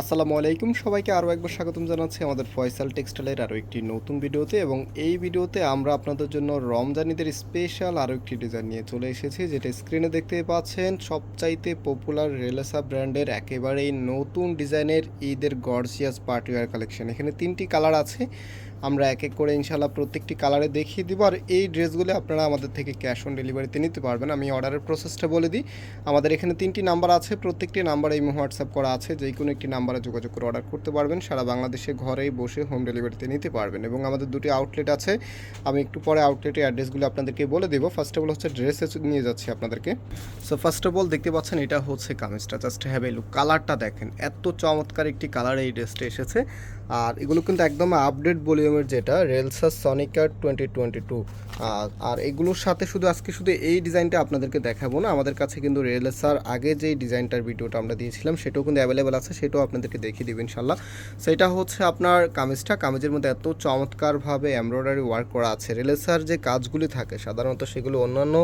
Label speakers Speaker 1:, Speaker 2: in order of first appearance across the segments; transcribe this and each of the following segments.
Speaker 1: আসসালামু আলাইকুম। সবাইকে আরও একবার স্বাগতম জানাচ্ছি আমাদের ফয়সাল টেক্সটাইলের আরও একটি নতুন ভিডিওতে এবং এই ভিডিওতে আমরা আপনাদের জন্য রমজানিদের স্পেশাল আরও একটি ডিজাইন নিয়ে চলে এসেছি, যেটা স্ক্রিনে দেখতে পাচ্ছেন। সবচাইতে পপুলার রেলেসা ব্র্যান্ডের একেবারেই নতুন ডিজাইনের ঈদের গর্জিয়াস পার্টিওয়ার কালেকশন। এখানে তিনটি কালার আছে। আমরা এক এক করে ইনশাল্লাহ প্রত্যেকটি কালারে দেখিয়ে দিব। আর এই ড্রেসগুলো আপনারা আমাদের থেকে ক্যাশ অন ডেলিভারিতে নিতে পারবেন। আমি অর্ডারের প্রসেসটা বলে দিই। আমাদের এখানে তিনটি নাম্বার আছে। প্রত্যেকটি নাম্বারে এই হোয়াটসঅ্যাপ করা আছে। যে কোনো একটি নাম্বারে যোগাযোগ করে অর্ডার করতে পারবেন। সারা বাংলাদেশে ঘরেই বসে হোম ডেলিভারিতে নিতে পারবেন। এবং আমাদের দুটি আউটলেট আছে। আমি একটু পরে আউটলেটের অ্যাড্রেসগুলো আপনাদেরকে বলে দেবো। ফার্স্ট অফ অল হচ্ছে ড্রেসে নিয়ে যাচ্ছি আপনাদেরকে। সো ফার্স্ট অফ অল দেখতে পাচ্ছেন এটা হচ্ছে কামিজটা। জাস্ট হ্যাভ এ লুক কালারটা দেখেন। এত চমৎকার একটি কালার এই ড্রেসটা এসেছে। আর এগুলো কিন্তু একদম আপডেট ভলিউমের যেটা রেলসাস সনিকার টোয়েন্টি টোয়েন্টি টু আর এগুলোর সাথে শুধু আজকে শুধু এই ডিজাইনটা আপনাদেরকে দেখাবো না, আমাদের কাছে কিন্তু রেলসার আগে যেই ডিজাইনটার ভিডিওটা আমরা দিয়েছিলাম, সেটাও কিন্তু অ্যাভেলেবেল আছে, সেটাও আপনাদেরকে দেখিয়ে দেবো ইনশাল্লাহ সেটা হচ্ছে আপনার কামিজটা, কামিজের মধ্যে এত চমৎকারভাবে এমব্রয়ডারি ওয়ার্ক করা আছে। রেলেসার যে কাজগুলি থাকে, সাধারণত সেগুলো অন্যান্য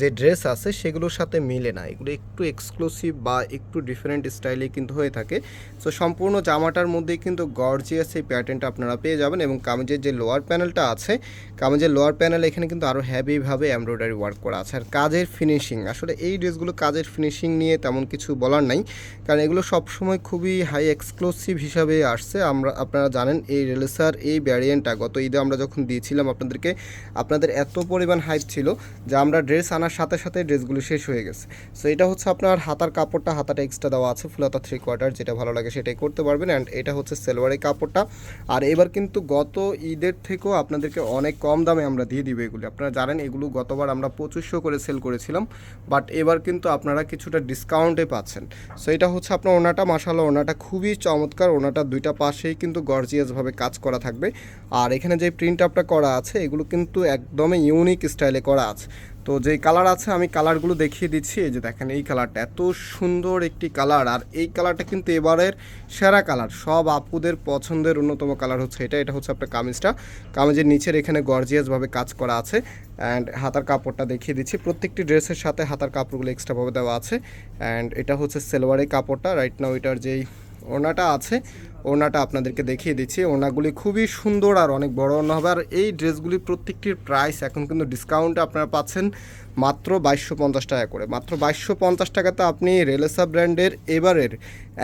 Speaker 1: যে ড্রেস আছে, সেগুলোর সাথে মিলে না। এগুলো একটু এক্সক্লুসিভ বা একটু ডিফারেন্ট স্টাইলে কিন্তু হয়ে থাকে। সো সম্পূর্ণ জামাটার মধ্যেই কিন্তু গর্জিয়াস এই প্যাটার্নটা আপনারা পেয়ে যাবেন এবং কামিজের যে লোয়ার প্যানেলটা আছে, কামিজের লোয়ার প্যানেল এখানে কিন্তু আরও হ্যাভিভাবে এমব্রয়ডারি ওয়ার্ক করা আছে। আর কাজের ফিনিশিং আসলে এই ড্রেসগুলো কাজের ফিনিশিং নিয়ে তেমন কিছু বলার নাই, কারণ এগুলো সবসময় খুবই হাই এক্সক্লুসিভ হিসাবে আসছে। আমরা, আপনারা জানেন এই রেলেসার, এই ভ্যারিয়েন্টটা গত ঈদে আমরা যখন দিয়েছিলাম আপনাদেরকে, আপনাদের এত পরিমাণ হাইপ ছিল যে আমরা ড্রেস আনার সাথে সাথে ড্রেসগুলো শেষ হয়ে গেছে। সো এটা হচ্ছে আপনার হাতার কাপড়টা, হাতাটা এক্সট্রা দেওয়া আছে ফুলাতা থ্রি কোয়ার্টার যেটা ভালো লাগে সেটাই করতে পারবেন। অ্যান্ড এটা হচ্ছে সেলওয়ারের কাপড়টা। আর এবার কিন্তু গত ঈদের থেকেও আপনাদেরকে অনেক কম দামে আমরা দিয়ে দিব এগুলি। আপনারা জানেন, এগুলো গতবার আমরা পঁচিশশো করে সেল করেছিলাম বাট এবার কিন্তু আপনারা কিছুটা ডিসকাউন্টে পাচ্ছেন। সো এটা হচ্ছে আপনার ওনাটা মাসাল্লাহ ওনাটা খুবই চমৎকার, ওনাটা দুইটা পাশেই কিন্তু গর্জিয়াসভাবে কাজ করা থাকবে। আর এখানে যে প্রিন্ট আপটা করা আছে, এগুলো কিন্তু একদমই ইউনিক স্টাইলে করা আছে। তো যেই কালার আছে, আমি কালারগুলো দেখিয়ে দিচ্ছি। এই যে দেখেন, এই কালারটা এত সুন্দর একটি কালার আর এই কালারটা কিন্তু এবারের সেরা কালার সব আপুদের পছন্দের অন্যতম কালার হচ্ছে এটা। এটা হচ্ছে আপনার কামিজটা। কামিজের নিচের এখানে গর্জিয়াসভাবে কাজ করা আছে। অ্যান্ড হাতার কাপড়টা দেখিয়ে দিচ্ছি। প্রত্যেকটি ড্রেসের সাথে হাতার কাপড়গুলো এক্সট্রাভাবে দেওয়া আছে। অ্যান্ড এটা হচ্ছে সেলোয়ারের কাপড়টা। রাইট নাও এটার যেই ওনাটা আছে ওনাটা আপনাদেরকে দেখিয়ে দিচ্ছি। ওনাগুলি খুবই সুন্দর আর অনেক বড় ওনা হবে। আর এই ড্রেসগুলি প্রত্যেকটির প্রাইস এখন কিন্তু ডিসকাউন্টে আপনারা পাচ্ছেন। মাত্র বাইশশো পঞ্চাশ টাকা করে। মাত্র বাইশশো পঞ্চাশ টাকাতে আপনি রেলেসা ব্র্যান্ডের এবারের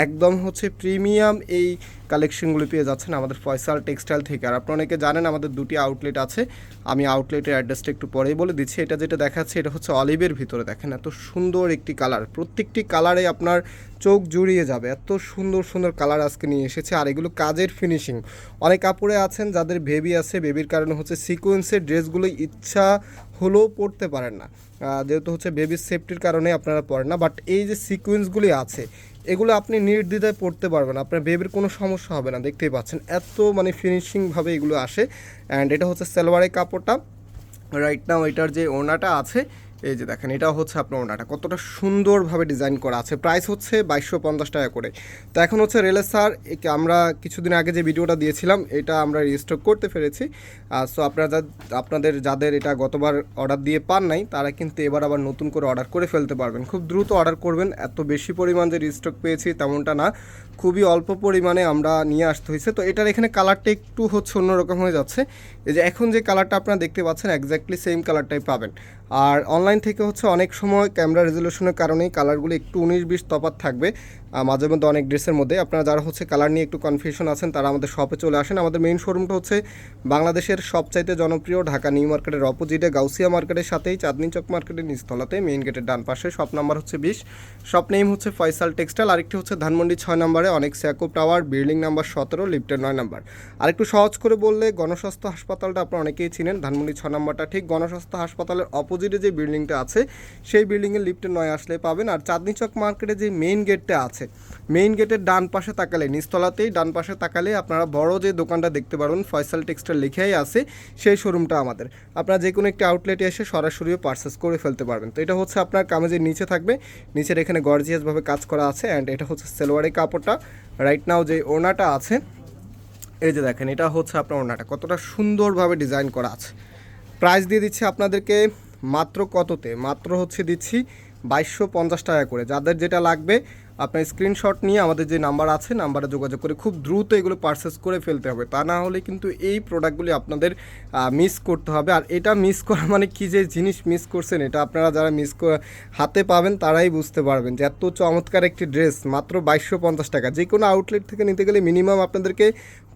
Speaker 1: একদম হচ্ছে প্রিমিয়াম এই কালেকশনগুলি পেয়ে যাচ্ছেন আমাদের ফয়সাল টেক্সটাইল থেকে। আর আপনারা অনেকে জানেন আমাদের দুটি আউটলেট আছে। আমি আউটলেটের অ্যাড্রেসটা একটু পরেই বলে দিচ্ছি। এটা যেটা দেখাচ্ছে, এটা হচ্ছে অলিভের ভিতরে দেখেন, এত সুন্দর একটি কালার প্রত্যেকটি কালারে আপনার চোখ জুড়িয়ে যাবে। এত সুন্দর সুন্দর কালার আজকে নিয়ে এসেছে। আর এগুলো কাজের ফিনিশিং অনেক কাপড়ে আছেন যাদের বেবি আছে বেবির কারণে হচ্ছে সিকোয়েন্সের ড্রেসগুলো ইচ্ছা হলেও পড়তে পারেন না। যেহেতু হচ্ছে বেবি সেফটির কারণে আপনারা পড়েন না বাট এই যে সিকুয়েন্সগুলি আছে, এগুলো আপনি নির্দ্বিধায় পড়তে পারবেন, আপনার বেবির কোনো সমস্যা হবে না, দেখতেই পাচ্ছেন। এত মানে ফিনিশিংভাবে এগুলো আসে অ্যান্ড এটা হচ্ছে সালোয়ারের কাপড়টা। রাইট নাও এটার যে ওনাটা আছে এই যে দেখেন এটা হচ্ছে আপনার ওনাটা কতটা সুন্দরভাবে ডিজাইন করা আছে। প্রাইস হচ্ছে বাইশশো পঞ্চাশ টাকা করে। তো এখন হচ্ছে রেলের স্যার আমরা কিছুদিন আগে যে ভিডিওটা দিয়েছিলাম, এটা আমরা রিস্টক করতে পেরেছি। সো আপনারা আপনাদের যাদের এটা গতবার অর্ডার দিয়ে পান নাই, তারা কিন্তু এবার আবার নতুন করে অর্ডার করে ফেলতে পারবেন। খুব দ্রুত অর্ডার করবেন। এত বেশি পরিমাণ যে রিস্টক পেয়েছি তেমনটা না। খুবই অল্প পরিমাণে আমরা নিয়ে আসতে হয়েছে। তো এটার এখানে কালারটা একটু হচ্ছে অন্যরকম হয়ে যাচ্ছে। এই যে এখন যে কালারটা আপনারা দেখতে পাচ্ছেন একজ্যাক্টলি সেম কালারটাই পাবেন। আর অনলাইন থেকে হচ্ছে অনেক সময় ক্যামেরা রেজলিউশনের কারণেই কালারগুলো একটু উনিশ বিশ তফাত থাকবে। মাঝে মধ্যে অনেক ড্রেসের মধ্যে। আপনারা যারা হচ্ছে কালার নিয়ে একটু কনফিউশন আছেন, তারা আমাদের শপে চলে আসেন। আমাদের মেইন শোরুমটা হচ্ছে বাংলাদেশের সবচাইতে জনপ্রিয় ঢাকা নিউ মার্কেটের অপোজিটে গাউসিয়া মার্কেটের সাথেই চাঁদনি চক মার্কেটের নিচতলাতে মেইন গেটের ডান পাশে। শপ নাম্বার হচ্ছে বিশ। শপ নেম হচ্ছে ফয়সাল টেক্সটাইল আরেকটি হচ্ছে ধানমন্ডি ছয় নম্বরে অনেক স্যাকোপ টাওয়ার বিল্ডিং নাম্বার সতেরো লিফটের নয় নাম্বার আরেকটু সহজ করে বললে, গণস্বাস্থ্য হাসপাতালটা আপনারা অনেকেই চিনেন। ধানমন্ডি ছয় নম্বরটা ঠিক। গণস্বাস্থ্য হাসপাতালের অপোজিটে যে বিল্ডিংটা আছে, সেই বিল্ডিংয়ের লিফটের নয় আসলে পাবেন। আর চাঁদনি চক মার্কেটে যে মেইন গেটটা আছে মেইন গেটের ডান পাশে তাকালে, নিচতলাতেই ডান পাশে তাকালে আপনারা বড় যে দোকানটা দেখতে পারবেন ফয়সাল টেক্সটাইল লিখেই আছে, সেই শোরুমটা আমাদের। আপনারা যে কোনো একটি আউটলেটে এসে সরাসরিও পারচেস করে ফেলতে পারবেন। তো এটা হচ্ছে আপনার কামেজের নিচে থাকবে, নিচের এখানে গর্জিয়াসভাবে কাজ করা আছে অ্যান্ড এটা হচ্ছে সেলোয়ারের কাপড়টা। রাইট নাও যে ওনাটা আছে, এই যে দেখেন, এটা হচ্ছে আপনার ওনাটা কতটা সুন্দরভাবে ডিজাইন করা আছে। প্রাইস দিয়ে দিচ্ছি আপনাদেরকে মাত্র কততে? মাত্র হচ্ছে দিচ্ছি বাইশশো পঞ্চাশ টাকা করে। যাদের যেটা লাগবে আপনার স্ক্রিনশট নিয়ে আমাদের যে নাম্বার আছে নাম্বারে যোগাযোগ করে খুব দ্রুত এগুলো পারচেস করে ফেলতে হবে। তা না হলে কিন্তু এই প্রোডাক্টগুলি আপনাদের মিস করতে হবে। আর এটা মিস করা মানে কী যে জিনিস মিস করছেন, এটা আপনারা যারা মিস হাতে পাবেন তারাই বুঝতে পারবেন যে এত চমৎকার একটি ড্রেস মাত্র বাইশশো পঞ্চাশ টাকা। যে কোনো আউটলেট থেকে নিতে গেলে মিনিমাম আপনাদেরকে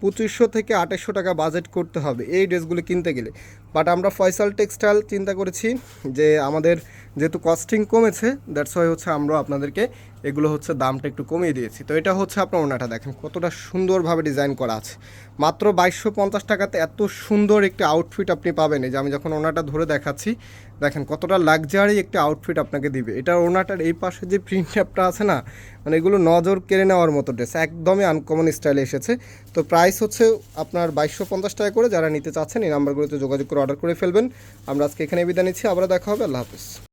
Speaker 1: পঁচিশশো থেকে আঠাশশো টাকা বাজেট করতে হবে এই ড্রেসগুলো কিনতে গেলে। বাট আমরা ফয়সাল টেক্সটাইল চিন্তা করেছি যে আমাদের যেহেতু কস্টিং কমেছে দ্যাটস ওয়াই হচ্ছে আমরা আপনাদেরকে এগুলো হচ্ছে দামটা একটু কমিয়ে দিয়েছি। তো এটা হচ্ছে আপনার ওনাটা দেখেন, কতটা সুন্দরভাবে ডিজাইন করা আছে। মাত্র বাইশশো পঞ্চাশ টাকাতে এত সুন্দর একটি আউটফিট আপনি পাবেন। এই যে আমি যখন ওনাটা ধরে দেখাচ্ছি দেখেন কতটা লাগজারি একটা আউটফিট আপনাকে দিবে। এটা ওনাটার এই পাশে যে প্রিন্ট অ্যাপটা আছে না মানে এগুলো নজর কেড়ে নেওয়ার মতো ড্রেস একদমই আনকমন স্টাইলে এসেছে। তো প্রাইস হচ্ছে আপনার বাইশশো পঞ্চাশ টাকা করে, যারা নিতে চাচ্ছেন এই নাম্বারগুলোতে যোগাযোগ করে অর্ডার করে ফেলবেন। আমরা আজকে এখানে বিদায় নিচ্ছি আবার দেখা হবে, আল্লাহ হাফিজ।